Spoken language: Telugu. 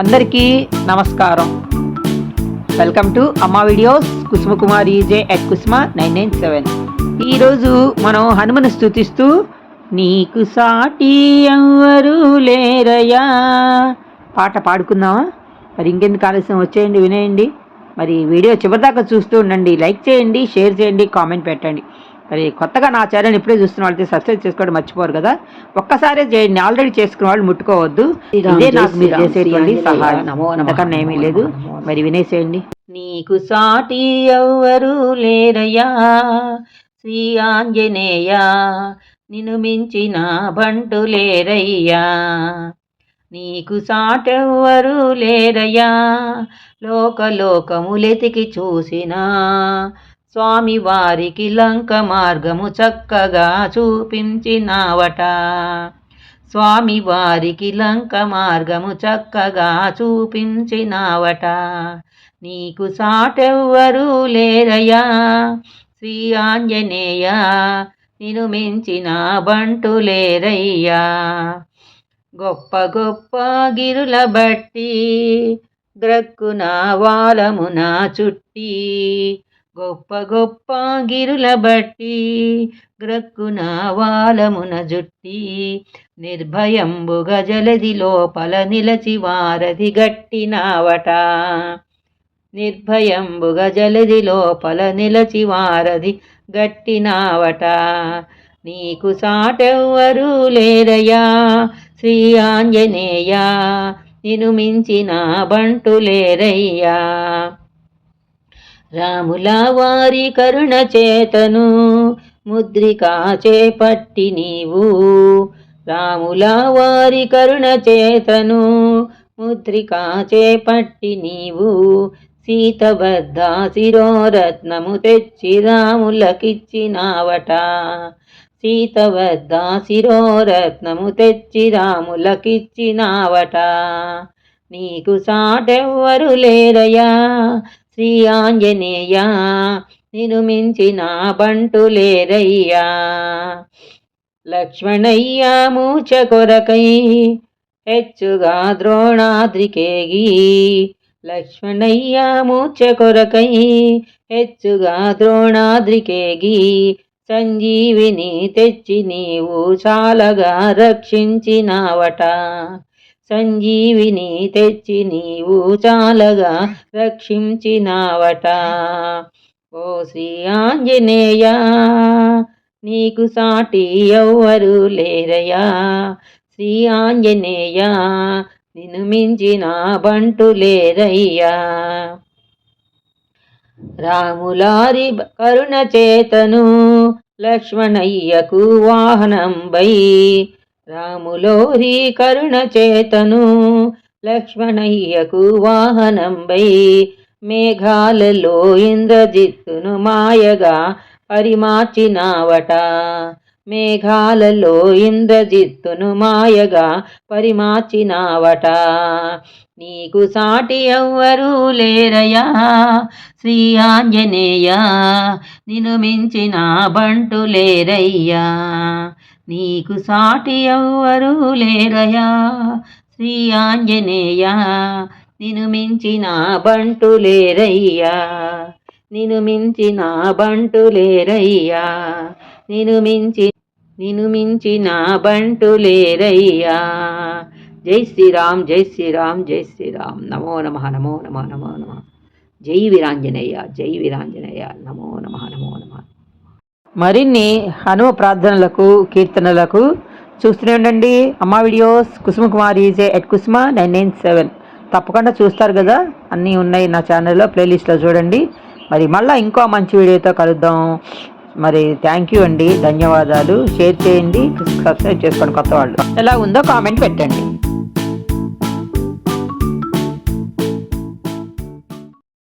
అందరికీ నమస్కారం. Welcome to Amma videos Kusuma Kumar EJ at Kusuma nine nine seven ఈరోజు మనం హనుమను స్థుతిస్తూ నీకు సాటి ఎవరు లేరయ్యా. పాట పాడుకుందామా? మరి ఇంకెందుకు ఆలస్యం? వచ్చేయండి వినేయండి. మరి వీడియో చివరిదాకా చూస్తూ ఉండండి. లైక్ చేయండి షేర్ చేయండి కామెంట్ పెట్టండి. మరి కొత్తగా నా ఛానల్ ఇప్పుడే చూస్తున్న వాళ్ళైతే సబ్స్క్రైబ్ చేసుకోవడం మర్చిపోరు కదా. ఒక్కసారే చేయండి. ఆల్రెడీ చేసుకున్న వాళ్ళు ముట్టుకోవద్దు. ఇదే నాకు మీరు చేసేటువంటి సహాయం. అంతకన్నా ఏమీ లేదు. మరి వినేసేయండి. నీకు సాటి ఎవ్వరు లేరయ్యా. శ్రీ ఆంజనేయ నిన్ను మించిన బంటు లేరయ్యా. నీకు సాటెవ్వరు లేరయ్యా. లోకలోకములెతికి చూసినా స్వామి వారికి లంక మార్గము చక్కగా చూపించినావట. స్వామి వారికి లంక మార్గము చక్కగా చూపించినావట. నీకు సాటెవ్వరు లేరయ్యా. శ్రీ ఆంజనేయ నిను మించిన బంటు లేరయ్యా. గొప్ప గొప్ప గిరుల బట్టి గ్రక్కున వాలమున చుట్టి గొప్ప గొప్ప గిరుల బట్టి గ్రక్కున వాలమున జుట్టి నిర్భయంబుగ జలది లోపల నిలచి వారధి గట్టినావట నిర్భయంబుగ జలది లోపల నిలచి వారధి గట్టినావట నీకు సాటెవ్వరు లేరయ్యా శ్రీ ఆంజనేయ నిను మించిన బంటు లేరయ్యా. రాముల వారి కరుణ చేతను ముద్రికా చేపట్టి నీవు. రాముల వారి కరుణ చేతను ముద్రికా చేపట్టి నీవు. సీతబద్ధ శిరోరత్నము తెచ్చి రాములకిచ్చినావట. సీతబద్ధ శిరోరత్నము తెచ్చి రాములకిచ్చినావట. నీకు సాటెవ్వరు లేరయ్యా. శ్రీ ఆంజనేయ నిన్ను బంటు లేరయ్యా. లక్ష్మణయ్య మూచ కొరకై హెచ్చుగా ద్రోణాద్రికేగి. లక్ష్మణయ్య మూచ కొరకై హెచ్చుగా ద్రోణాద్రికేగి. సంజీవిని తెచ్చి నీవు చాలగా రక్షించినావట. సంజీవిని తెచ్చి నీవు చాలగా రక్షించినావట. ఓ శ్రీ ఆంజనేయ నీకు సాటి ఎవ్వరు లేరయ్యా శ్రీ ఆంజనేయ నిన్ను మించిన బంటు లేరయ్యా. రాములారి కరుణ చేతను లక్ష్మణయ్యకు వాహనంబై రాములోరి కరుణ చేతను లక్ష్మణయ్యకు వాహనంబై మేఘాలలో ఇంద్రజిత్తును మాయగా పరిమార్చినావట. మేఘాలలో ఇంద్రజిత్తును మాయగా పరిమార్చినావట. నీకు సాటి ఎవ్వరూ లేరయా? శ్రీ ఆంజనేయ నిను మించిన బంటు లేరయ్యా? నీకు సాటి ఎవ్వరూ లేరయా? శ్రీ ఆంజనేయ నిను మించిన బంటు లేరయ్యా. నిను మించిన బంటు లేరయ్యా. నిను మించి నిను మించిన బంటు లేరయ్యా. జై శ్రీరామ్ జై శ్రీరామ్ జై శ్రీరామ్. నమో నమ నమో నమ నమో నమ. జై వీరాంజనేయ జై వీరాంజనేయ. నమో నమ నమో నమ. మరిన్ని హనుమ ప్రార్థనలకు కీర్తనలకు చూస్తూనే ఉండండి. Amma videos Kusuma Kumar EJ at Kusuma nine nine seven. తప్పకుండా చూస్తారు కదా అన్నీ ఉన్నాయి నా ఛానల్లో ప్లేలిస్ట్లో చూడండి. మరి మళ్ళీ ఇంకో మంచి వీడియోతో కలుద్దాం. మరి థ్యాంక్ యూ అండి ధన్యవాదాలు. షేర్ చేయండి సబ్స్క్రైబ్ చేసుకోండి కొత్త వాళ్ళు. ఎలా ఉందో కామెంట్ పెట్టండి.